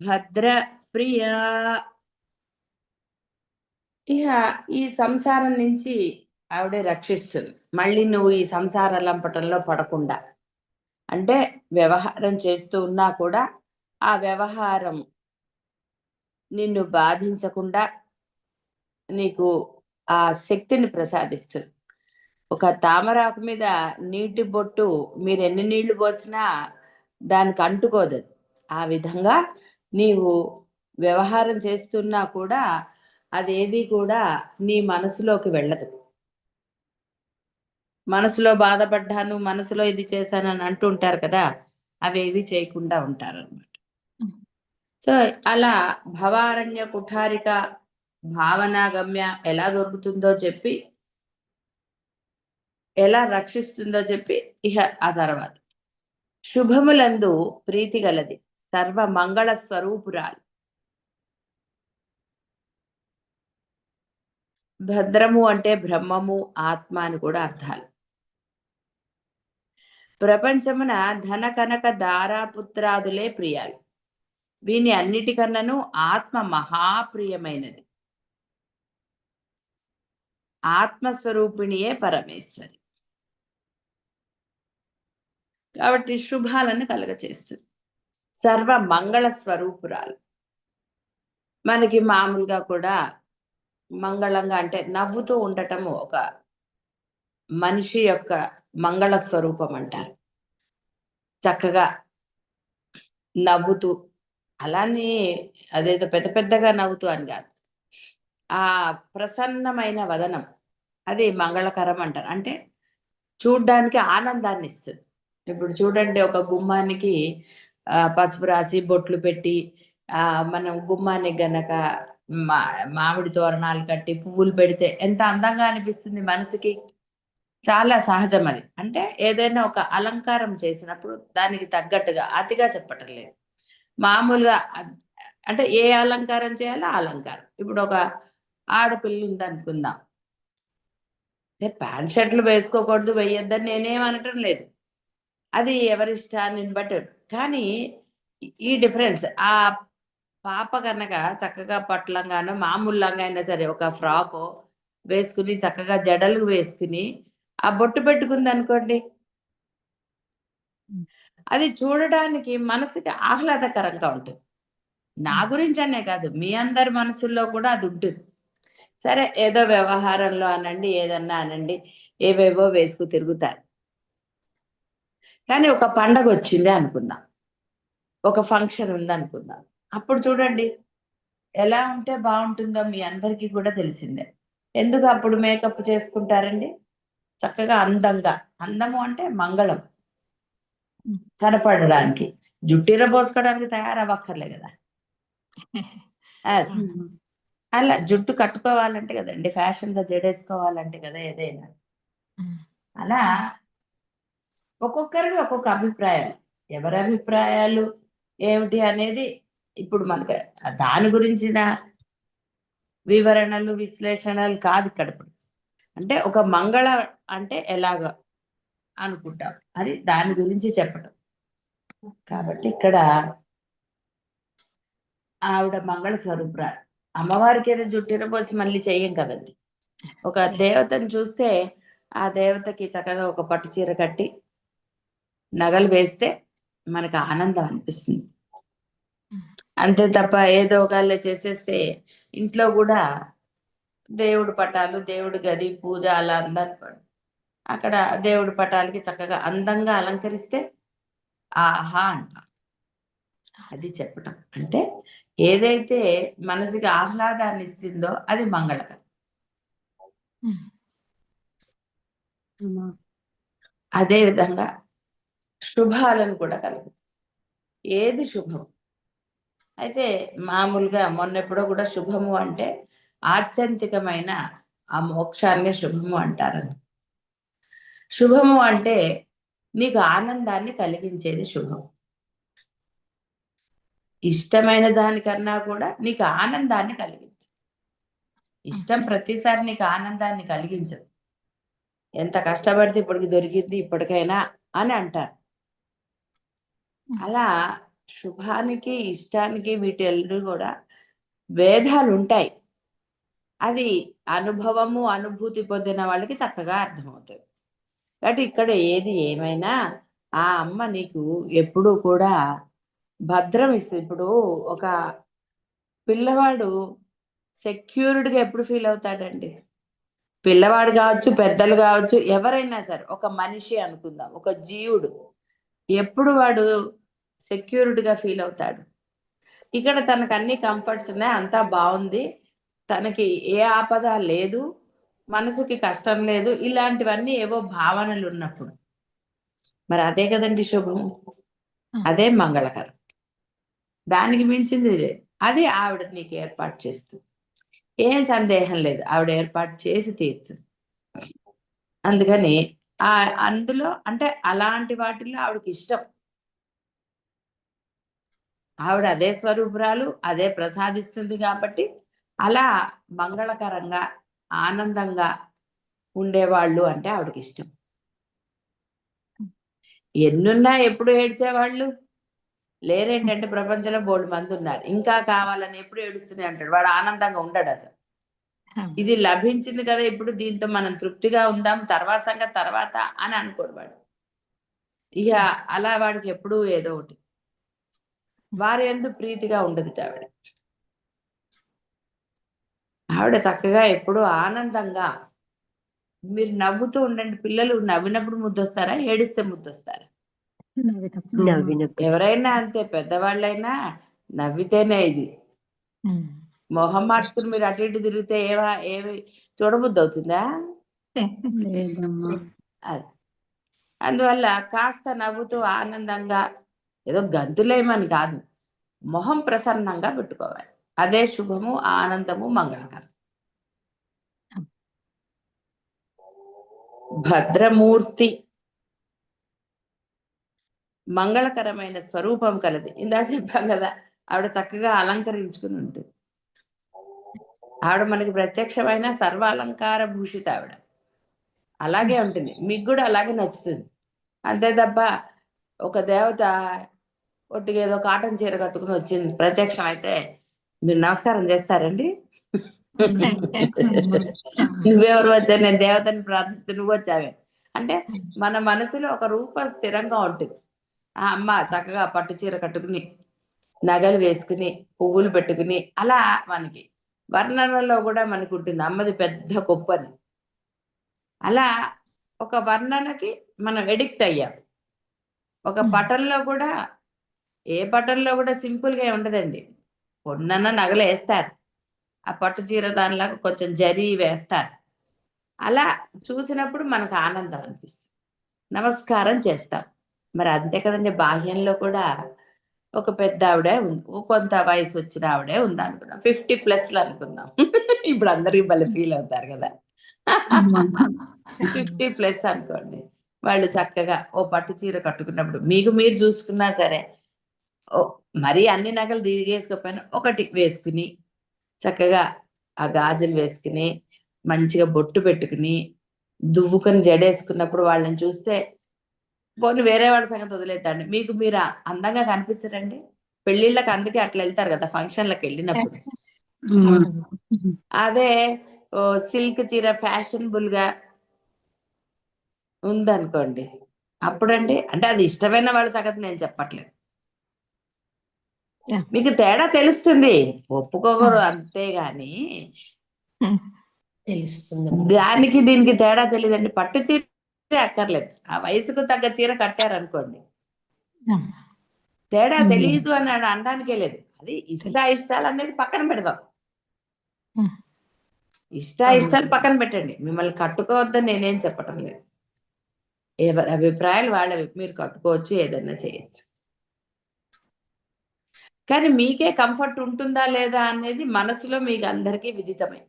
భద్ర ప్రియ. ఇక ఈ సంసారం నుంచి ఆవిడే రక్షిస్తుంది. మళ్ళీ నువ్వు ఈ సంసార లంపటంలో పడకుండా. అంటే వ్యవహారం చేస్తూ ఉన్నా కూడా ఆ వ్యవహారం నిన్ను బాధించకుండా నీకు ఆ శక్తిని ప్రసాదిస్తుంది. ఒక తామరాకు మీద నీటి బొట్టు మీరు ఎన్ని నీళ్ళు పోసినా దానికి అంటుకోదు. ఆ విధంగా నీవు వ్యవహారం చేస్తున్నా కూడా అదేది కూడా నీ మనసులోకి వెళ్ళదు. మనసులో బాధపడ్డాను మనసులో ఇది చేశానని అంటుంటారు కదా అవేవి చేయకుండా ఉంటారు అనమాట సో అలా భవారణ్య కుఠారిక భావనాగమ్య ఎలా దొరుకుతుందో చెప్పి ఎలా రక్షిస్తుందో చెప్పి ఇహ ఆ తర్వాత. శుభములందు ప్రీతి గలది. సర్వ మంగళ స్వరూపురాలు. భద్రము అంటే బ్రహ్మము ఆత్మ అని కూడా అర్థాలు. ప్రపంచమున ధన కనక దారాపుత్రాదులే ప్రియాలు. వీని అన్నిటికన్నాను ఆత్మ మహాప్రియమైనది. ఆత్మస్వరూపిణియే పరమేశ్వరి. కాబట్టి శుభాలను కలగచేస్తుంది. సర్వ మంగళ స్వరూపురాలు. మనకి మామూలుగా కూడా మంగళంగా అంటే నవ్వుతూ ఉండటము ఒక మనిషి యొక్క మంగళ స్వరూపం అంటారు. చక్కగా నవ్వుతూ అలానే అదేదో పెద్ద పెద్దగా నవ్వుతూ అని కాదు. ఆ ప్రసన్నమైన వదనం అది మంగళకరం అంటారు. అంటే చూడ్డానికి ఆనందాన్ని ఇస్తుంది ఇప్పుడు చూడండి ఒక గుమ్మానికి పసుపు రాసి బొట్లు పెట్టి ఆ మనం గుమ్మానికి గనక మా మామిడి తోరణాలు కట్టి పువ్వులు పెడితే ఎంత అందంగా అనిపిస్తుంది మనసుకి. చాలా సహజం అది. అంటే ఏదైనా ఒక అలంకారం చేసినప్పుడు దానికి తగ్గట్టుగా అతిగా చెప్పటం లేదు. మామూలుగా అంటే ఏ అలంకారం చేయాలో అలంకారం. ఇప్పుడు ఒక ఆడపిల్ల ఉంది అనుకుందాం అంటే ప్యాంట్ షర్ట్లు వేసుకోకూడదు వేయొద్దని నేనేం అనటం లేదు. అది ఎవరి ఇష్టాన్ని బట్టి కానీ ఈ డిఫరెన్స్ ఆ పాప కనుక చక్కగా పట్లంగానో మామూలు లంగా అయినా సరే ఒక ఫ్రాక్ వేసుకుని చక్కగా జడలు వేసుకుని ఆ బొట్టు పెట్టుకుంది అనుకోండి. అది చూడడానికి మనసుకి ఆహ్లాదకరంగా ఉంటుంది. నా గురించి అనే కాదు మీ అందరి మనసుల్లో కూడా అది ఉంటుంది. సరే ఏదో వ్యవహారంలో అనండి ఏదన్నా అనండి ఏవేవో వేసుకు తిరుగుతారు. కానీ ఒక పండగ వచ్చింది అనుకుందాం. ఒక ఫంక్షన్ ఉంది అనుకుందాం. అప్పుడు చూడండి ఎలా ఉంటే బాగుంటుందో మీ అందరికీ కూడా తెలిసిందే. ఎందుకు అప్పుడు మేకప్ చేసుకుంటారండి? చక్కగా అందంగా. అందము అంటే మంగళం. కనపడడానికి. జుట్టీర పోసుకోవడానికి తయారవ్వక్కర్లే కదా. అలా జుట్టు కట్టుకోవాలంటే కదండి ఫ్యాషన్గా జడేసుకోవాలంటే కదా ఏదైనా. అలా ఒక్కొక్కరికి ఒక్కొక్క అభిప్రాయాలు ఎవరి అభిప్రాయాలు ఏమిటి అనేది ఇప్పుడు మనకి దాని గురించిన వివరణలు విశ్లేషణలు కాదు ఇక్కడ అంటే ఒక మంగళ అంటే ఎలాగ అనుకుంటాం. అది దాని గురించి చెప్పడం కాబట్టి ఇక్కడ ఆవిడ మంగళ స్వరూపురాలు. అమ్మవారికి ఏదో జుట్టిన పోసి మళ్ళీ చెయ్యం కదండి. ఒక దేవతను చూస్తే ఆ దేవతకి చక్కగా ఒక పట్టు చీర కట్టి నగలు వేస్తే మనకు ఆనందం అనిపిస్తుంది. అంతే తప్ప ఏదో ఒకళ్ళ చేసేస్తే ఇంట్లో కూడా దేవుడు పటాలు దేవుడి గది పూజ అలా అందనుకోండి అక్కడ దేవుడి పటాలకి చక్కగా అందంగా అలంకరిస్తే ఆహా అంట. అది చెప్పటం. అంటే ఏదైతే మనసుకి ఆహ్లాదాన్ని ఇస్తుందో అది మంగళకరం. అదే విధంగా శుభాలను కూడా కలుగుతుంది ఏది శుభం? అయితే మామూలుగా మొన్నెప్పుడో కూడా శుభము అంటే ఆత్యంతికమైన ఆ మోక్షాన్ని శుభము అంటారని. శుభము అంటే నీకు ఆనందాన్ని కలిగించేది శుభం. ఇష్టమైన దానికన్నా కూడా నీకు ఆనందాన్ని కలిగించదు. ఇష్టం ప్రతిసారి నీకు ఆనందాన్ని కలిగించదు. ఎంత కష్టపడితే ఇప్పటికి దొరికింది ఇప్పటికైనా అని అంటారు. అలా శుభానికి ఇష్టానికి వీటి కూడా భేదాలు ఉంటాయి అది అనుభవము అనుభూతి పొందిన వాళ్ళకి చక్కగా అర్థమవుతుంది కాబట్టి ఇక్కడ ఏది ఏమైనా ఆ అమ్మ నీకు ఎప్పుడూ కూడా భద్రం ఇస్తుంది. ఇప్పుడు ఒక పిల్లవాడు సెక్యూర్డ్గా ఎప్పుడు ఫీల్ అవుతాడండి? పిల్లవాడు కావచ్చు పెద్దలు కావచ్చు ఎవరైనా సరే ఒక మనిషి అనుకుందాం ఒక జీవుడు. ఎప్పుడు వాడు సెక్యూర్డ్గా ఫీల్ అవుతాడు. ఇక్కడ తనకు అన్ని కంఫర్ట్స్ ఉన్నాయి అంతా బాగుంది. తనకి ఏ ఆపద లేదు మనసుకి కష్టం లేదు ఇలాంటివన్నీ ఏవో భావనలు ఉన్నప్పుడు. మరి అదే కదండి శుభం? అదే మంగళకరం. దానికి మించింది. అది ఆవిడ నీకు ఏర్పాటు చేస్తుంది. ఏం సందేహం లేదు. ఆవిడ ఏర్పాటు చేసి తీరుతుంది. అందుకని అందులో అంటే అలాంటి వాటిల్లో ఆవిడకి ఇష్టం. ఆవిడ అదే స్వరూపురాలు అదే ప్రసాదిస్తుంది కాబట్టి అలా మంగళకరంగా ఆనందంగా ఉండేవాళ్ళు అంటే ఆవిడకి ఇష్టం. ఎన్నున్నా ఎప్పుడు ఏడ్చేవాళ్ళు? లేరేంటంటే ప్రపంచంలో బోల్డ్ మంది ఉన్నారు. ఇంకా కావాలని ఎప్పుడు ఏడుస్తూనే అంటాడు. వాడు ఆనందంగా ఉండడు అసలు. ఇది లభించింది కదా ఇప్పుడు దీంతో మనం తృప్తిగా ఉందాం తర్వాత సంగతి తర్వాత అని అనుకోడు వాడు. ఇక అలా వాడికి ఎప్పుడూ ఏదో ఒకటి. వారి ఎందు ప్రీతిగా ఉండదు ఆవిడ. ఆవిడ చక్కగా ఎప్పుడూ ఆనందంగా మీరు నవ్వుతూ ఉండండి. పిల్లలు నవ్వినప్పుడు ముద్దొస్తారా? ఏడిస్తే ముద్దొస్తారా? నవ్వినప్పుడు. ఎవరైనా అంతే పెద్దవాళ్ళైనా నవ్వితేనే ఇది. మొహం మార్చుకుని మీరు అటు ఇటు తిరిగితే ఏవా ఏవి చూడబుద్ధి అవుతుందా? అది. అందువల్ల కాస్త నవ్వుతూ ఆనందంగా ఏదో గంతులేమని కాదు మొహం ప్రసన్నంగా పెట్టుకోవాలి. అదే శుభము ఆనందము మంగళకరం. భద్రమూర్తి. మంగళకరమైన స్వరూపం కలది. ఇందా చెప్పాం కదా ఆవిడ చక్కగా అలంకరించుకుని ఉంటుంది. ఆవిడ మనకి ప్రత్యక్షమైన సర్వాలంకార భూషిత ఆవిడ. అలాగే ఉంటుంది. మీకు కూడా అలాగే నచ్చుతుంది. అంతే తప్ప ఒక దేవత ఒట్టిగా ఏదో కాటన్ చీర కట్టుకుని వచ్చింది. ప్రత్యక్షం అయితే మీరు నమస్కారం చేస్తారండి? నువ్వెవరు వచ్చా నేను దేవతని ప్రార్థిస్తే నువ్వు వచ్చావే. అంటే మన మనసులో ఒక రూపం స్థిరంగా ఉంటుంది. ఆ అమ్మ చక్కగా పట్టు చీర కట్టుకుని నగలు వేసుకుని పువ్వులు పెట్టుకుని అలా మనకి వర్ణనలో కూడా మనకు ఉంటుంది అమ్మది పెద్ద గొప్పని. అలా ఒక వర్ణనకి మనం ఎడిక్ట్ అయ్యాం. ఒక. పటంలో కూడా ఏ పటంలో కూడా సింపుల్గా ఉండదండి. కొన్నన్న నగలు వేస్తారు. ఆ పట్టు చీర దానిలాగా కొంచెం జరీ వేస్తారు. అలా చూసినప్పుడు మనకు ఆనందం అనిపిస్తుంది. నమస్కారం చేస్తాం. మరి అంతే కదండి బాహ్యంలో కూడా ఒక పెద్ద ఆవిడే ఉంది కొంత వయసు వచ్చిన ఆవిడే ఉంది అనుకున్నాం ఫిఫ్టీ ప్లస్లు అనుకుందాం ఇప్పుడు అందరికి భలే ఫీల్ అవుతారు కదా. ఫిఫ్టీ ప్లస్ అనుకోండి. వాళ్ళు చక్కగా ఓ పట్టు చీర కట్టుకున్నప్పుడు మీకు మీరు చూసుకున్నా సరే ఓ మరీ అన్ని నగలు దిగేసుకోకపోయినా ఒకటి వేసుకుని చక్కగా ఆ గాజులు వేసుకుని మంచిగా బొట్టు పెట్టుకుని దువ్వుకొని జడేసుకున్నప్పుడు వాళ్ళని చూస్తే పోనీ వేరే వాళ్ళ సంగతి వదిలేద్దండి. మీకు మీరు అందంగా కనిపించరండి? పెళ్ళిళ్ళకి అందుకే అట్లా వెళ్తారు కదా ఫంక్షన్లకు వెళ్ళినప్పుడు. అదే సిల్క్ చీర ఫ్యాషనబుల్గా ఉందనుకోండి అప్పుడండి అంటే అది ఇష్టమైన వాళ్ళ సంగతి నేను చెప్పట్లేదు. మీకు తేడా తెలుస్తుంది. ఒప్పుకోకూడదు అంతే గాని తెలుస్తుంది. దానికి దీనికి తేడా తెలియదండి పట్టు చీర అక్కర్లేదు. ఆ వయసుకు తగ్గ చీర కట్టారనుకోండి. తేడా. తెలియదు అని ఆడ అనడానికే లేదు. అది ఇష్ట ఇష్టాలు అనేది పక్కన పెడదాం. ఇష్ట ఇష్టాలు పక్కన పెట్టండి. మిమ్మల్ని కట్టుకోవద్దని నేనేం చెప్పటం లేదు. ఎవరి అభిప్రాయాలు వాళ్ళవి మీరు కట్టుకోవచ్చు ఏదైనా చేయొచ్చు. కానీ మీకే కంఫర్ట్ ఉంటుందా లేదా అనేది మనసులో మీకు అందరికీ విదితమే.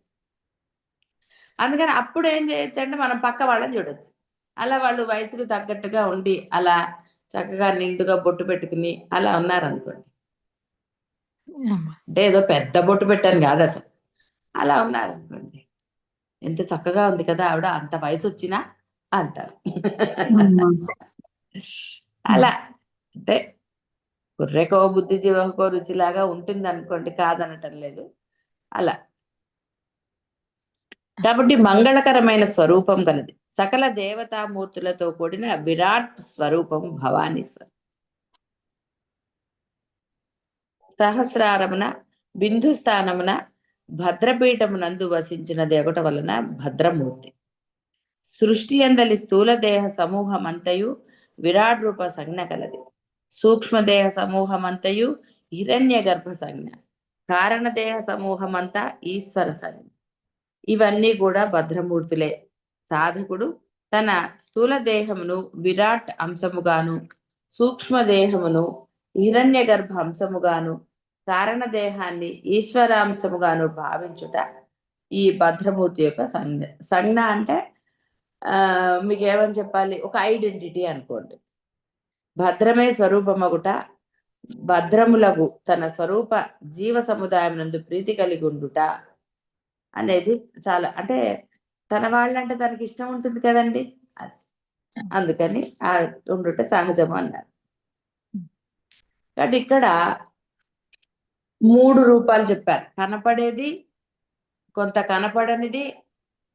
అందుకని అప్పుడు ఏం చేయొచ్చు అంటే మనం పక్క వాళ్ళని చూడొచ్చు. అలా వాళ్ళు వయసుకు తగ్గట్టుగా ఉండి అలా చక్కగా నిండుగా బొట్టు పెట్టుకుని అలా ఉన్నారనుకోండి. అంటే ఏదో పెద్ద బొట్టు పెట్టాను కాదు అసలు. అలా ఉన్నారనుకోండి. ఎంత చక్కగా ఉంది కదా ఆవిడ అంత వయసు వచ్చినా అంటారు అలా అంటే కుర్రెకో బుద్ధి జీవకో రుచిలాగా ఉంటుంది అనుకోండి కాదనటం లేదు అలా. కాబట్టి మంగళకరమైన స్వరూపం కలది సకల దేవతామూర్తులతో కూడిన విరాట్ స్వరూపం భవానీ స్వరూపం సహస్రారమున బిందు స్థానమున భద్రపీఠమునందు వసించిన దేవట వలన భద్రమూర్తి. సృష్టి అందలి స్థూల దేహ సమూహమంతయు విరాట్ రూప సంజ్ఞ కలది. సూక్ష్మదేహ సమూహమంతయు హిరణ్య గర్భ సంజ్ఞ. కారణదేహ సమూహమంతా ఈశ్వర సంజ్ఞ. ఇవన్నీ కూడా భద్రమూర్తులే. సాధకుడు తన స్థూల దేహమును విరాట్ అంశముగాను సూక్ష్మ దేహమును హిరణ్య గర్భ అంశముగాను కారణ దేహాన్ని ఈశ్వరాంశముగాను భావించుట ఈ భద్రమూర్తి యొక్క సంజ్ఞ. సంజ్ఞ అంటే ఆ మీకు ఏమని చెప్పాలి? ఒక ఐడెంటిటీ అనుకోండి. భద్రమే స్వరూపమగుట భద్రములగు తన స్వరూప జీవ సముదాయం నందు ప్రీతి కలిగి ఉండుట అనేది చాలా అంటే తన వాళ్ళంటే తనకి ఇష్టం ఉంటుంది కదండి. అందుకని ఆ ఉండుట సహజం అన్నారు. కాబట్టి ఇక్కడ మూడు రూపాలు చెప్పారు. కనపడేది కొంత కనపడనిది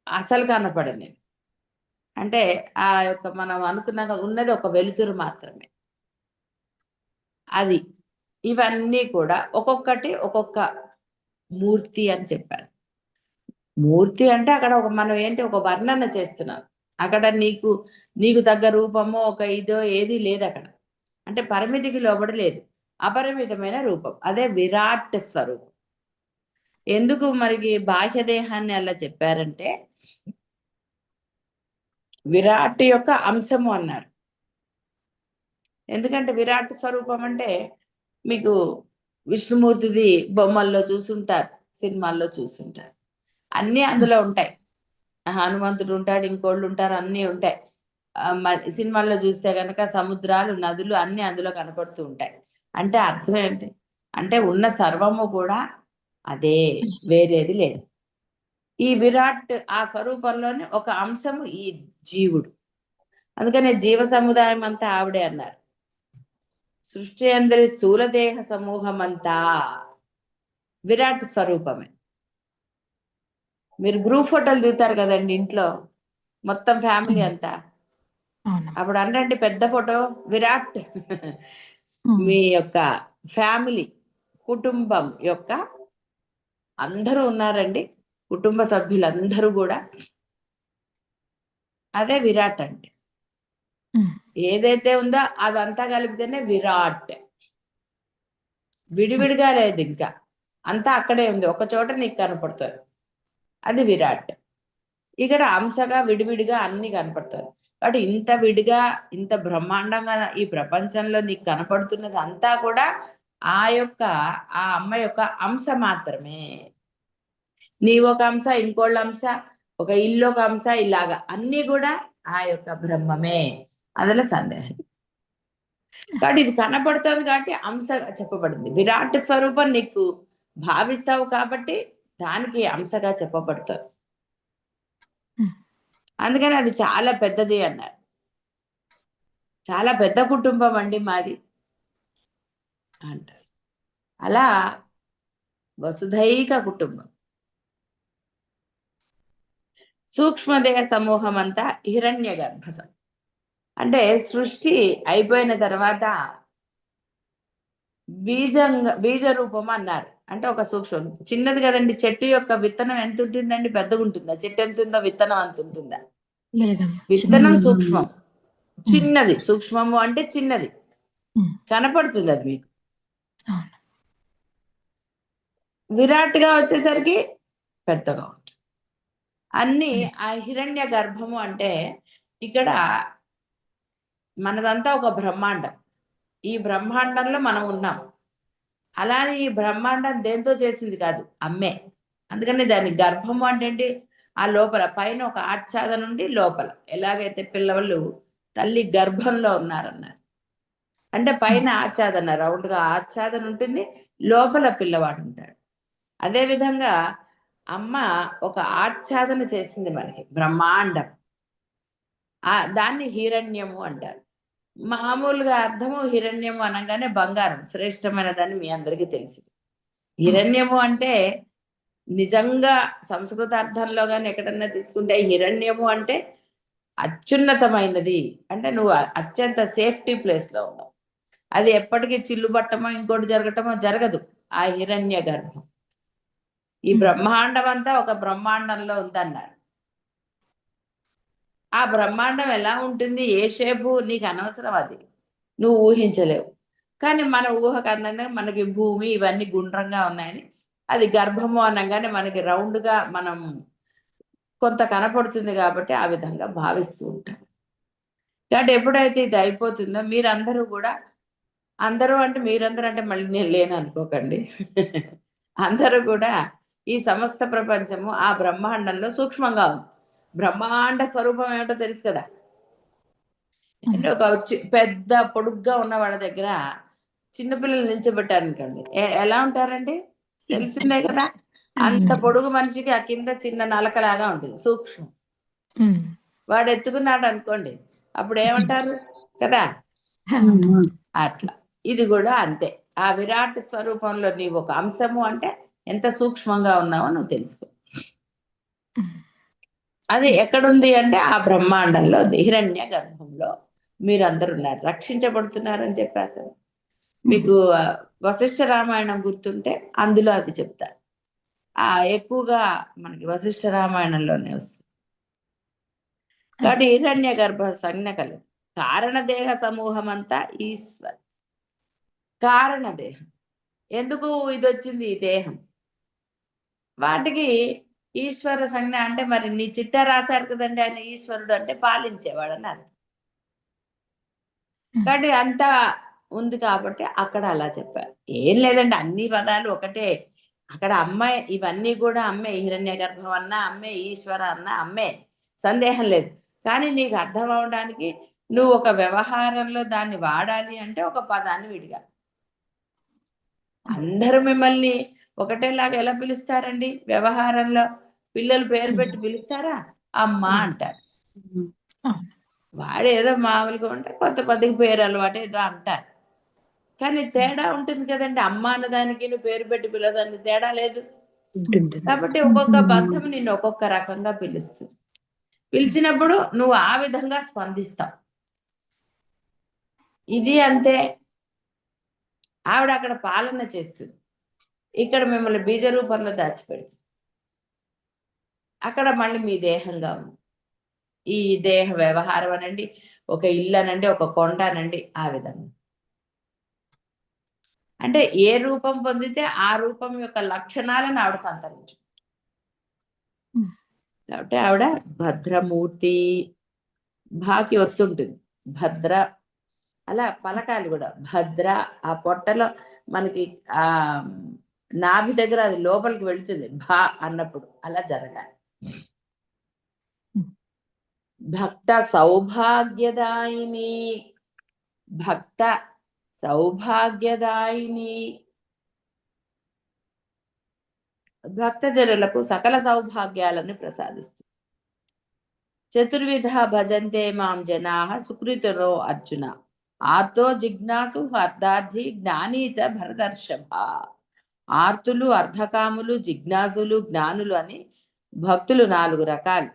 అసలు కనపడనిది. అంటే ఆ యొక్క మనం అనుకున్నాక ఉన్నది ఒక వెలుతురు మాత్రమే. అది. ఇవన్నీ కూడా ఒక్కొక్కటి ఒక్కొక్క మూర్తి అని చెప్పారు. మూర్తి అంటే అక్కడ ఒక మనం ఏంటి ఒక వర్ణన చేస్తున్నాం అక్కడ నీకు నీకు తగ్గ రూపమో ఒక ఇదో ఏది లేదు అక్కడ. అంటే పరిమితికి లోబడి లేదు. అపరిమితమైన రూపం. అదే విరాట్ స్వరూపం. ఎందుకు మరి బాహ్య దేహాన్ని అలా చెప్పారంటే విరాట్ యొక్క అంశము అన్నారు. ఎందుకంటే విరాట్ స్వరూపం అంటే మీకు విష్ణుమూర్తిది బొమ్మల్లో చూసుంటారు సినిమాల్లో చూసుంటారు. అన్నీ అందులో ఉంటాయి. హనుమంతుడు ఉంటాడు ఇంకోళ్ళు ఉంటారు అన్నీ ఉంటాయి. సినిమాల్లో చూస్తే కనుక సముద్రాలు నదులు అన్నీ అందులో కనపడుతూ ఉంటాయి. అంటే అర్థం ఏంటి? అంటే ఉన్న సర్వము కూడా అదే వేరేది లేదు. ఈ విరాట్ ఆ స్వరూపంలోని ఒక అంశము ఈ జీవుడు. అందుకనే జీవ సముదాయం అంతా ఆవిడే అన్నారు. సృష్టి అందరి స్థూలదేహ సమూహం అంతా విరాట్ స్వరూపమే. మీరు గ్రూప్ ఫోటోలు చూస్తారు కదండి ఇంట్లో. మొత్తం ఫ్యామిలీ అంతా. అప్పుడు అనండి పెద్ద ఫోటో విరాట్. మీ యొక్క ఫ్యామిలీ కుటుంబం యొక్క అందరూ ఉన్నారండి. కుటుంబ సభ్యులందరూ కూడా. అదే విరాట్ అంటే ఉమ్. ఏదైతే ఉందో అదంతా కలిపితేనే విరాట్. విడివిడిగా లేదు ఇంకా. అంతా అక్కడే ఉంది. ఒక చోట నీకు కనపడుతుంది. అది విరాట్. ఇక్కడ అంశగా విడివిడిగా అన్ని కనపడతారు. కాబట్టి ఇంత విడిగా ఇంత బ్రహ్మాండంగా ఈ ప్రపంచంలో నీకు కనపడుతున్నది అంతా కూడా ఆ యొక్క ఆ అమ్మ యొక్క అంశ మాత్రమే. నీ ఒక అంశ ఇంకోళ్ళ అంశ ఒక ఇల్లు ఒక అంశ ఇలాగా అన్ని కూడా ఆ యొక్క బ్రహ్మమే. అందులో సందేహం. కాబట్టి ఇది కనపడుతుంది కాబట్టి అంశ చెప్పబడింది. విరాట్ స్వరూపం నీకు భావిస్తావు కాబట్టి దానికి అంశగా చెప్పబడుతుంది. అందుకని అది చాలా పెద్దది అన్నారు. చాలా పెద్ద కుటుంబం అండి మాది. అంటారు. అలా వసుధైక కుటుంబం. సూక్ష్మదేహ సమూహం అంతా హిరణ్య గర్భసం అంటే సృష్టి అయిపోయిన తర్వాత బీజంగా బీజ రూపం అన్నారు. అంటే ఒక సూక్ష్మం. చిన్నది కదండి చెట్టు యొక్క విత్తనం ఎంత ఉంటుందండి పెద్దగా ఉంటుందా చెట్టు ఎంత ఉందో విత్తనం అంత ఉంటుందా విత్తనం. సూక్ష్మం. చిన్నది. సూక్ష్మము అంటే చిన్నది. కనపడుతుంది అది మీకు. విరాట్గా వచ్చేసరికి పెద్దగా ఉంటుంది. అన్ని ఆ హిరణ్య గర్భము అంటే ఇక్కడ మనదంతా ఒక బ్రహ్మాండం. ఈ బ్రహ్మాండంలో మనం ఉన్నాం. అలానే ఈ బ్రహ్మాండం దేంతో చేసింది కాదు అమ్మే. అందుకని దాని గర్భము అంటే ఏంటి ఆ లోపల పైన ఒక ఆచ్ఛాదన నుండి లోపల. ఎలాగైతే పిల్లవాళ్ళు తల్లి గర్భంలో ఉన్నారన్నారు. అంటే పైన ఆచ్ఛాదన రౌండ్గా ఆచ్ఛాదన ఉంటుంది లోపల పిల్లవాడు ఉంటాడు. అదే విధంగా అమ్మ ఒక ఆచ్ఛాదన చేసింది మనకి బ్రహ్మాండం. ఆ దాన్ని హిరణ్యము అంటారు. మామూలుగా అర్థము హిరణ్యము అనగానే బంగారం శ్రేష్టమైనదని మీ అందరికీ తెలిసి హిరణ్యము అంటే నిజంగా సంస్కృత అర్థంలో కానీ ఎక్కడన్నా తీసుకుంటే హిరణ్యము అంటే అత్యున్నతమైనది. అంటే నువ్వు అత్యంత సేఫ్టీ ప్లేస్లో ఉన్నావు. అది ఎప్పటికీ చిల్లుబట్టమో ఇంకోటి జరగటమో జరగదు. ఆ హిరణ్య గర్భం. ఈ బ్రహ్మాండం అంతా ఒక బ్రహ్మాండంలో ఉందన్నారు. ఆ బ్రహ్మాండం ఎలా ఉంటుంది? ఏ షేపు? నీకు అనవసరం అది. నువ్వు ఊహించలేవు. కానీ మన ఊహకు అందంగా మనకి భూమి ఇవన్నీ గుండ్రంగా ఉన్నాయని అది గర్భము అనగానే మనకి రౌండ్గా మనం కొంత కనపడుతుంది కాబట్టి ఆ విధంగా భావిస్తూ ఉంటాం కాబట్టి ఎప్పుడైతే ఇది అయిపోతుందో మీరందరూ కూడా అందరూ అంటే మీరందరూ అంటే మళ్ళీ నేను లేను అనుకోకండి. అందరూ కూడా ఈ సమస్త ప్రపంచము ఆ బ్రహ్మాండంలో సూక్ష్మంగా ఉంది. బ్రహ్మాండ స్వరూపం ఏమిటో తెలుసు కదా. అంటే ఒక పెద్ద పొడుగ్గా ఉన్న వాళ్ళ దగ్గర చిన్నపిల్లలు నిల్చోబెట్టారు అనుకోండి. ఎ- ఎలా ఉంటారండి? తెలిసిందే కదా. అంత పొడుగు మనిషికి ఆ కింద చిన్న నలకలాగా ఉంటుంది. సూక్ష్మం. వాడు ఎత్తుకున్నాడు అనుకోండి. అప్పుడు ఏమంటారు? కదా. అట్లా. ఇది కూడా అంతే. ఆ విరాట్ స్వరూపంలో నీవు ఒక అంశము అంటే ఎంత సూక్ష్మంగా ఉన్నావో నువ్వు తెలుసుకో. అది ఎక్కడుంది అంటే ఆ బ్రహ్మాండంలో ఉంది. హిరణ్య గర్భంలో. మీరందరూ ఉన్నారు. రక్షించబడుతున్నారని చెప్పారు కదా. మీకు వశిష్ఠ రామాయణం గుర్తుంటే అందులో అది చెప్తారు ఆ ఎక్కువగా మనకి వశిష్ఠ రామాయణంలోనే వస్తుంది. కాబట్టి హిరణ్య గర్భ సంజ్ఞ కలదు కారణదేహ సమూహం అంతా ఈశ్వర్ కారణదేహం ఎందుకు ఇది వచ్చింది ఈ దేహం? వాటికి ఈశ్వర సంజ్ఞ అంటే మరి నీ చిట్ట రాశారు కదండి ఆయన ఈశ్వరుడు అంటే పాలించేవాడు అని అర్థం. కాబట్టి అంతా ఉంది కాబట్టి అక్కడ అలా చెప్పారు ఏం లేదండి అన్ని పదాలు ఒకటే. అక్కడ అమ్మాయి ఇవన్నీ కూడా అమ్మే. హిరణ్య గర్భం అన్నా అమ్మే ఈశ్వర అన్నా అమ్మే. సందేహం లేదు. కానీ నీకు అర్థం అవడానికి నువ్వు ఒక వ్యవహారంలో దాన్ని వాడాలి అంటే ఒక పదాన్ని విడిగా. అందరూ మిమ్మల్ని ఒకటేలాగా ఎలా పిలుస్తారండి? వ్యవహారంలో పిల్లలు పేరు పెట్టి పిలుస్తారా? అమ్మ అంటారు. వాడు ఏదో మామూలుగా ఉంటే కొత్త పదికి పేరు అలవాటు ఏదో అంటారు. కానీ తేడా ఉంటుంది కదండి. అమ్మ అన్నదానికి నువ్వు పేరు పెట్టి పిల్లదానికి తేడా లేదు. కాబట్టి ఒక్కొక్క బంధం నిన్ను ఒక్కొక్క రకంగా పిలుస్తుంది పిలిచినప్పుడు నువ్వు ఆ విధంగా స్పందిస్తావు. ఇది అంతే. ఆవిడ అక్కడ పాలన చేస్తుంది. ఇక్కడ మిమ్మల్ని బీజ రూపంలో దాచిపెడుతుంది. అక్కడ మళ్ళీ మీ దేహంగా ఈ దేహ వ్యవహారం అనండి ఒక ఇల్లు అనండి ఒక కొండ అనండి ఆ విధంగా. అంటే ఏ రూపం పొందితే ఆ రూపం యొక్క లక్షణాలను ఆవిడ సంతరించు. కాబట్టి ఆవిడ భద్రమూర్తి భాకి వస్తుంటుంది భద్ర అలా పలకాలి కూడా. భద్ర ఆ పొట్టలో మనకి ఆ నాభి దగ్గర అది లోపలికి వెళుతుంది. భా అన్నప్పుడు అలా జరగాలి. భక్త సౌభాగ్యదాయిని భక్త సౌభాగ్యదాయిని భక్తజనులకు సకల సౌభాగ్యాలను ప్రసాదిస్తుంది. చతుర్విధ భజంతే మాం జనా సుకృతురో అర్జున. ఆతో జిజ్ఞాసు హర్దార్థి జ్ఞానీ చ భరదర్షభ ఆర్తులు అర్ధకాములు జిజ్ఞాసులు జ్ఞానులు అని భక్తులు నాలుగు రకాలు.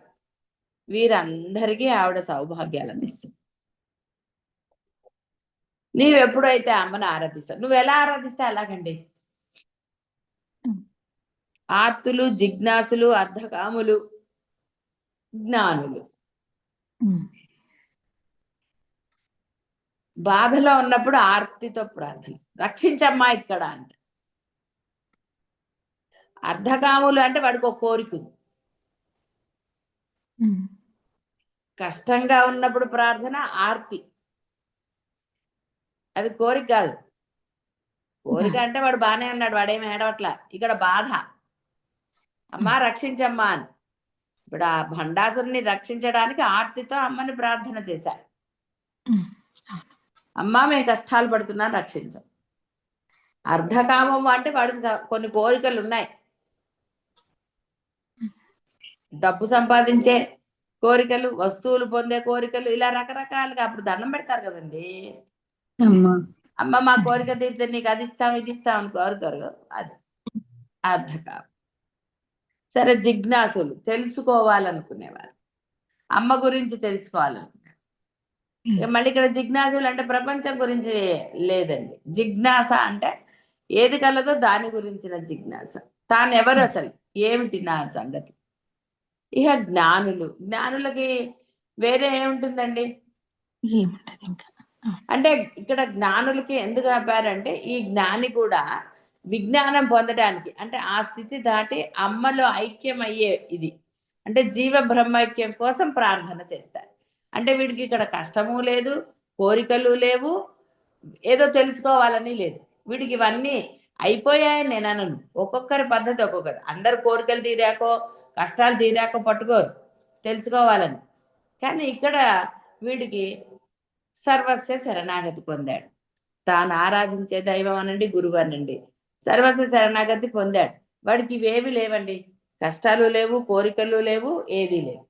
వీరందరికీ ఆవిడ సౌభాగ్యాలను ఇస్తుంది నీవు ఎప్పుడైతే అమ్మని ఆరాధిస్తావు నువ్వు ఎలా ఆరాధిస్తే అలాగండి? ఆర్తులు జిజ్ఞాసులు అర్ధకాములు జ్ఞానులు. బాధలో ఉన్నప్పుడు ఆర్తితో ప్రార్థన. రక్షించమ్మా ఇక్కడ అంట. అర్ధకాములు అంటే వాడికి ఒక కోరిక ఉంది. ఉమ్. కష్టంగా ఉన్నప్పుడు ప్రార్థన ఆర్తి. అది కోరిక కాదు. కోరిక అంటే వాడు బానే అన్నాడు వాడేమి ఏడవట్ల. ఇక్కడ బాధ. అమ్మా రక్షించమ్మా అని. ఇప్పుడు ఆ భండాసురుని రక్షించడానికి ఆర్తితో అమ్మని ప్రార్థన చేశారు. అవును. అమ్మా మేము కష్టాలు పడుతున్నాం రక్షించం. అర్ధకామం అంటే వాడికి కొన్ని కోరికలు ఉన్నాయి. డబ్బు సంపాదించే కోరికలు వస్తువులు పొందే కోరికలు ఇలా రకరకాలుగా అప్పుడు దండం పెడతారు కదండి. అమ్మా. మా కోరిక తీరితే నీకు అది ఇస్తాం ఇది ఇస్తాం అని కోరుతారు. అది అర్ధకామం సరే జిజ్ఞాసులు తెలుసుకోవాలనుకునేవారు. అమ్మ గురించి తెలుసుకోవాలనుకునేవారు. మళ్ళీ ఇక్కడ జిజ్ఞాసులు అంటే ప్రపంచం గురించి లేదండి. జిజ్ఞాస అంటే ఏది కలదో దాని గురించిన జిజ్ఞాస. తాను ఎవరు అసలు? ఏమిటి నా సంగతి? ఇక జ్ఞానులు. జ్ఞానులకి వేరే ఏముంటుందండి? ఏముంటది ఇంకా. అంటే ఇక్కడ జ్ఞానులకి ఎందుకు ఆపారంటే ఈ జ్ఞాని కూడా విజ్ఞానం పొందడానికి అంటే ఆ స్థితి దాటి అమ్మలో ఐక్యం అయ్యే ఇది. అంటే జీవ బ్రహ్మైక్యం కోసం ప్రార్థన చేస్తారు. అంటే వీడికి ఇక్కడ కష్టము లేదు కోరికలు లేవు ఏదో తెలుసుకోవాలని లేదు. వీడికి ఇవన్నీ అయిపోయాయని నేను అనను. ఒక్కొక్కరి పద్ధతి ఒక్కొక్కటి. అందరు కోరికలు తీరాకో కష్టాలు తీరాకో పట్టుకోరు. తెలుసుకోవాలని. కానీ ఇక్కడ వీడికి సర్వస్వ శరణాగతి పొందాడు. తాను ఆరాధించే దైవం అనండి గురువు అనండి. సర్వస్వ శరణాగతి పొందాడు. వాడికి ఇవేవి లేవండి. కష్టాలు లేవు కోరికలు లేవు ఏదీ లేవు.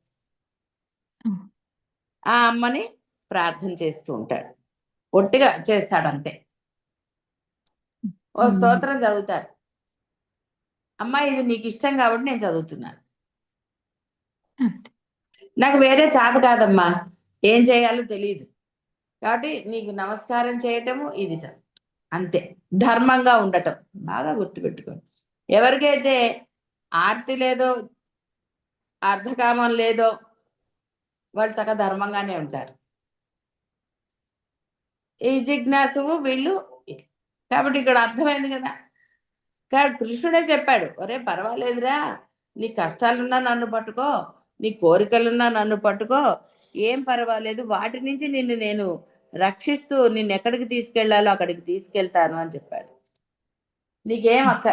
ఆ అమ్మని ప్రార్థన చేస్తూ ఉంటాడు. ఒట్టిగా చేస్తాడు అంతే ఓ. స్తోత్రం చదువుతారు అమ్మా ఇది నీకు ఇష్టం కాబట్టి నేను చదువుతున్నాను. నాకు వేరే చాత కాదమ్మా. ఏం చేయాలో తెలియదు కాబట్టి నీకు నమస్కారం చేయటము ఇది చాలు. అంతే. ధర్మంగా ఉండటం. బాగా గుర్తుపెట్టుకోండి. ఎవరికైతే ఆర్తి లేదో అర్ధకామం లేదో వాళ్ళు చక్కగా ధర్మంగానే ఉంటారు. ఈ జిజ్ఞాసువు వీళ్ళు కాబట్టి ఇక్కడ అర్థమైంది కదా. కాబట్టి కృష్ణుడే చెప్పాడు ఒరే పర్వాలేదురా. నీ కష్టాలున్నా నన్ను పట్టుకో. నీ కోరికలున్నా నన్ను పట్టుకో. ఏం పర్వాలేదు. వాటి నుంచి నిన్ను నేను రక్షిస్తూ నిన్ను ఎక్కడికి తీసుకెళ్ళాలో అక్కడికి తీసుకెళ్తాను అని చెప్పాడు. నీకేం అక్క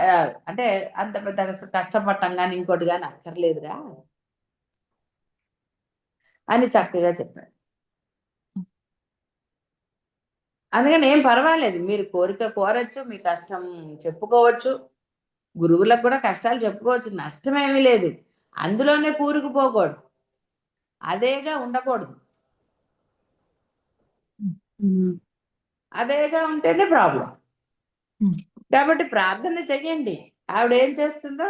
అంటే అంత పెద్ద కష్టపడటం కానీ ఇంకోటి కానీ అక్కర్లేదురా అని చక్కగా చెప్పాడు. అందుకని ఏం పర్వాలేదు. మీరు కోరిక కోరచ్చు మీ కష్టం చెప్పుకోవచ్చు. గురువులకు కూడా కష్టాలు చెప్పుకోవచ్చు. నష్టమేమీ లేదు. అందులోనే కూరుకుపోకూడదు అదేగా ఉండకూడదు. అదేగా ఉంటేనే ప్రాబ్లం. కాబట్టి ప్రార్థన చెయ్యండి. ఆవిడ ఏం చేస్తుందో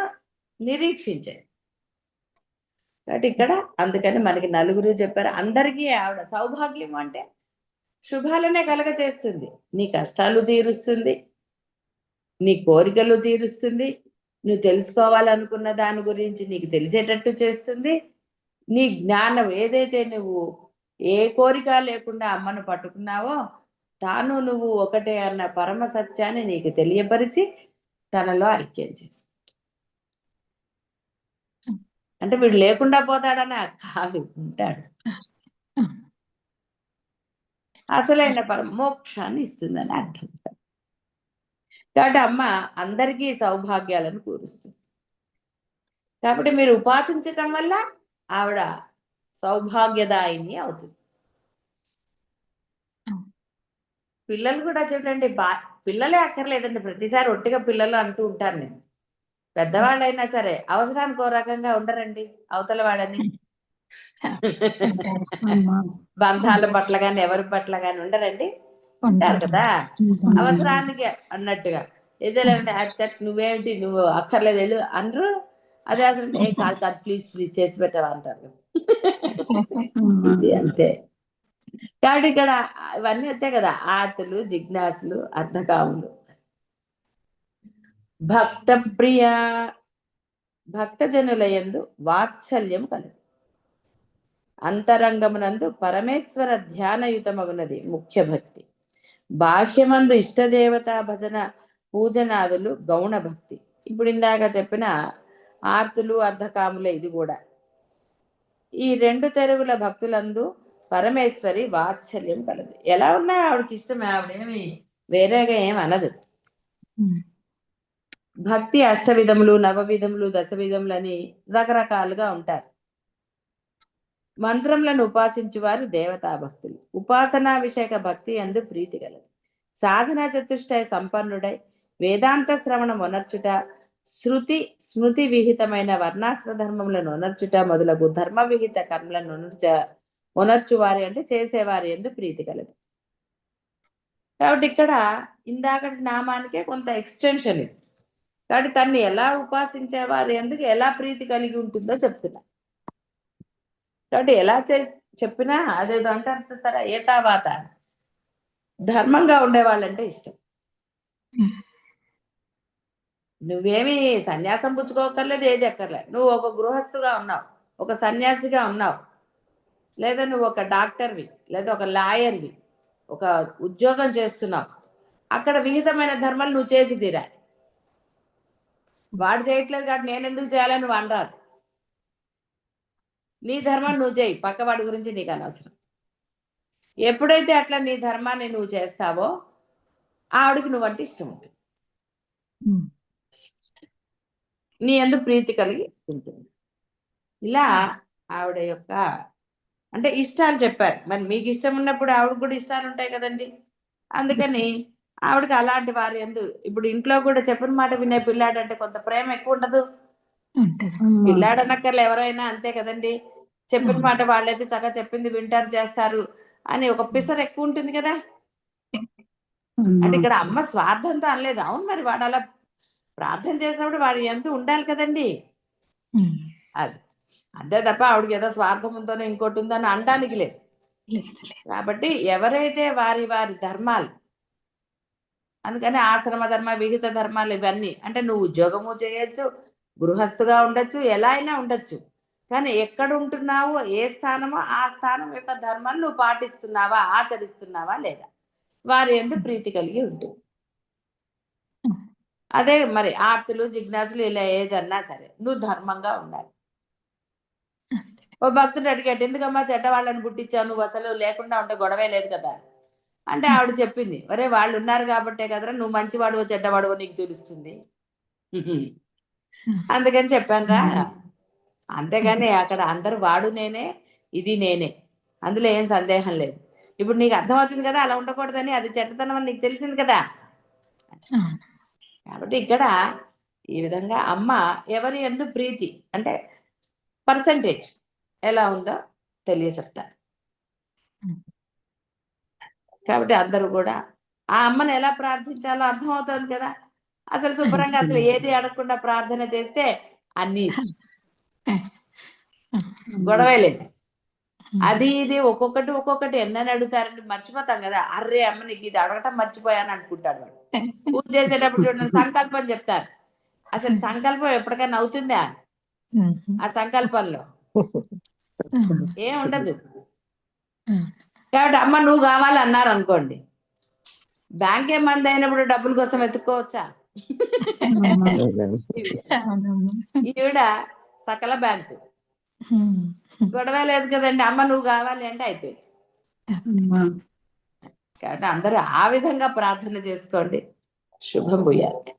నిరీక్షించండి. కాబట్టి ఇక్కడ అందుకని మనకి నలుగురు చెప్పారు అందరికీ ఆవిడ సౌభాగ్యం అంటే శుభాలనే కలగ చేస్తుంది నీ కష్టాలు తీరుస్తుంది. నీ కోరికలు తీరుస్తుంది. నువ్వు తెలుసుకోవాలనుకున్న దాని గురించి నీకు తెలిసేటట్టు చేస్తుంది. నీ జ్ఞానం ఏదైతే నువ్వు ఏ కోరిక లేకుండా అమ్మను పట్టుకున్నావో తాను నువ్వు ఒకటే అన్న పరమ సత్యాన్ని నీకు తెలియపరిచి తనలో ఐక్యం చేసి. అంటే వీడు లేకుండా పోతాడని? కాదు ఉంటాడు. అసలైన పరమ మోక్షాన్ని ఇస్తుందని అర్థం. కాబట్టి అమ్మ అందరికీ సౌభాగ్యాలను కూరుస్తుంది. కాబట్టి మీరు ఉపాసించటం వల్ల ఆవిడ సౌభాగ్యదాయిని అవుతుంది. పిల్లలు కూడా చూడండి బా పిల్లలే అక్కర్లేదండి. ప్రతిసారి ఒట్టిగా పిల్లలు అంటూ ఉంటాను నేను. పెద్దవాళ్ళైనా సరే అవసరానికి ఓ రకంగా ఉండరండి అవతల వాళ్ళని. బంధాల పట్ల కానీ ఎవరి పట్ల కానీ ఉండరండి. ఉంటారు. కదా. అవసరానికి అన్నట్టుగా. ఏదేలేమంటే అచ్చట్ నువ్వేమిటి నువ్వు అక్కర్లేదు వెళ్ళు అనరు. అదే ఏ కాదు కాదు ప్లీజ్ ప్లీజ్ చేసి పెట్టవా అంటారు. అమ్మా. ఇది అంతే. కాబట్టి ఇక్కడ ఇవన్నీ వచ్చాయి కదా ఆతులు జిజ్ఞాసులు అర్ధకాములు. భక్త ప్రియ భక్తజనుల యందు వాత్సల్యం కలదు అంతరంగమునందు పరమేశ్వర ధ్యానయుతమగునది ముఖ్య భక్తి బాహ్యమందు ఇష్టదేవత భజన పూజనాదులు గౌణ భక్తి. ఇప్పుడు ఇందాక చెప్పిన ఆర్తులు అర్ధకాములే ఇది కూడా. ఈ రెండు తెరుగుల భక్తులందు పరమేశ్వరి వాత్సల్యం కలదు. ఎలా ఉన్నా ఆవిడకి ఇష్టమే ఆవిడేమి వేరేగా ఏం అనదు. భక్తి అష్టవిధములు నవవిధములు దశవిధములు అని రకరకాలుగా ఉంటారు. మంత్రములను ఉపాసించువారు దేవతా భక్తులు ఉపాసనా విషయక భక్తి అందు ప్రీతి గలదు. సాధన చతుష్టయ సంపన్నుడై వేదాంత శ్రవణం ఒనర్చుట శృతి స్మృతి విహితమైన వర్ణాశ్ర ధర్మములను ఒనర్చుట మొదలగు ధర్మ విహిత కర్మలను ఒనర్చ ఒనర్చువారి అంటే చేసేవారి ఎందు ప్రీతి కలదు కాబట్టి ఇక్కడ ఇందాకటి నామానికే కొంత ఎక్స్టెన్షన్ ఇది. కాబట్టి తన్ని ఎలా ఉపాసించేవారు ఎందుకు ఎలా ప్రీతి కలిగి ఉంటుందో చెప్తున్నా. కాబట్టి ఎలా చే- చెప్పినా అదేదో అంటారు చూస్తారా ఏతావాత. ధర్మంగా ఉండేవాళ్ళంటే ఇష్టం. నువ్వేమి సన్యాసం పుచ్చుకోకర్లేదు ఏది ఎక్కర్లేదు నువ్వు ఒక గృహస్థుగా ఉన్నావు ఒక సన్యాసిగా ఉన్నావు. లేదా నువ్వు ఒక డాక్టర్వి లేదా ఒక లాయర్వి ఒక ఉద్యోగం చేస్తున్నావు. అక్కడ విహితమైన ధర్మాలు నువ్వు చేసి తీరాలి. వాడు చేయట్లేదు కాబట్టి నేను ఎందుకు చేయాలని నువ్వు అనరాదు. నీ ధర్మం నువ్వు చేయి. పక్కవాడి గురించి నీకు అనవసరం. ఎప్పుడైతే అట్లా నీ ధర్మాన్ని నువ్వు చేస్తావో ఆవిడకి నువ్వంటే ఇష్టం ఉంటుంది. నీ ఎందు ప్రీతి కలిగి ఉంటుంది. ఇలా ఆవిడ యొక్క అంటే ఇష్టాలు చెప్పారు. మరి మీకు ఇష్టం ఉన్నప్పుడు ఆవిడ కూడా ఇష్టాలు ఉంటాయి కదండి. అందుకని ఆవిడకి అలాంటి వారి ఎందు ఇప్పుడు ఇంట్లో కూడా చెప్పిన మాట వినే పిల్లాడు అంటే కొంత ప్రేమ ఎక్కువ ఉండదు. పిల్లాడనక్కర్లు ఎవరైనా అంతే కదండి. చెప్పిన మాట వాళ్ళైతే చక్కగా చెప్పింది వింటారు చేస్తారు అని ఒక పిసర్ ఎక్కువ ఉంటుంది కదా. అంటే ఇక్కడ అమ్మ స్వార్థంతో అనలేదు. అవును మరి వాడు అలా ప్రార్థన చేసినప్పుడు వాడు ఎంత ఉండాలి కదండి. అది. అంతే తప్ప ఆవిడకి ఏదో స్వార్థం ఉందనో ఇంకోటి ఉందని అనడానికి లేదు. కాబట్టి ఎవరైతే వారి వారి ధర్మాలు అందుకని ఆశ్రమ ధర్మ విహిత ధర్మాలు ఇవన్నీ అంటే నువ్వు ఉద్యోగము చేయొచ్చు గృహస్థుగా ఉండొచ్చు ఎలా అయినా ఉండొచ్చు. కానీ ఎక్కడుంటున్నావో ఏ స్థానమో ఆ స్థానం యొక్క ధర్మాన్ని నువ్వు పాటిస్తున్నావా ఆచరిస్తున్నావా లేదా? వారి ఎందు ప్రీతి కలిగి ఉంటుంది అదే మరి ఆర్తులు జిజ్ఞాసులు ఇలా ఏదన్నా సరే నువ్వు ధర్మంగా ఉండాలి. ఓ భక్తుడు అడిగాడు ఎందుకమ్మా చెడ్డవాళ్ళని పుట్టించావు? నువ్వు అసలు లేకుండా ఉంటే గొడవే లేదు కదా? అంటే ఆవిడ చెప్పింది ఒరే వాళ్ళు ఉన్నారు కాబట్టే కదరా నువ్వు మంచివాడువో చెడ్డవాడువో నీకు తెలుస్తుంది. అందుకని చెప్పానురా. అంతేగాని అక్కడ అందరు వాడు నేనే ఇది నేనే. అందులో ఏం సందేహం లేదు. ఇప్పుడు నీకు అర్థమవుతుంది కదా అలా ఉండకూడదని అది చెడ్డతనం అని నీకు తెలిసింది కదా. కాబట్టి ఇక్కడ ఈ విధంగా అమ్మ ఎవరి ఎందు ప్రీతి అంటే పర్సంటేజ్ ఎలా ఉందో తెలియ చెప్తారు కాబట్టి అందరూ కూడా ఆ అమ్మని ఎలా ప్రార్థించాలో అర్థమవుతుంది కదా. అసలు శుభ్రంగా అసలు ఏది అడగకుండా ప్రార్థన చేస్తే అన్ని గొడవే లేదు అది ఇది ఒక్కొక్కటి ఒక్కొక్కటి ఎన్నని అడుగుతారని మర్చిపోతాం కదా. అర్రే అమ్మ నీకు ఇది అడగటం మర్చిపోయాను అనుకుంటాడు వాడు పూజ చేసేటప్పుడు చూడండి సంకల్పం చెప్తారు. అసలు సంకల్పం ఎప్పటికైనా అవుతుందా. ఆ సంకల్పంలో. ఉమ్. ఏం ఉండదు. కాబట్టి అమ్మ నువ్వు కావాలి అన్నారు అనుకోండి. బ్యాంక్ ఏమంది అయినప్పుడు డబ్బుల కోసం ఎత్తుకోవచ్చా అవునమ్మా. ఈవిడ సకల బ్యాంకు. గొడవ లేదు కదండి. అమ్మ నువ్వు కావాలి అంటే అయిపోయింది. కాబట్టి అందరూ ఆ విధంగా ప్రార్థన చేసుకోండి. శుభం భూయాలి.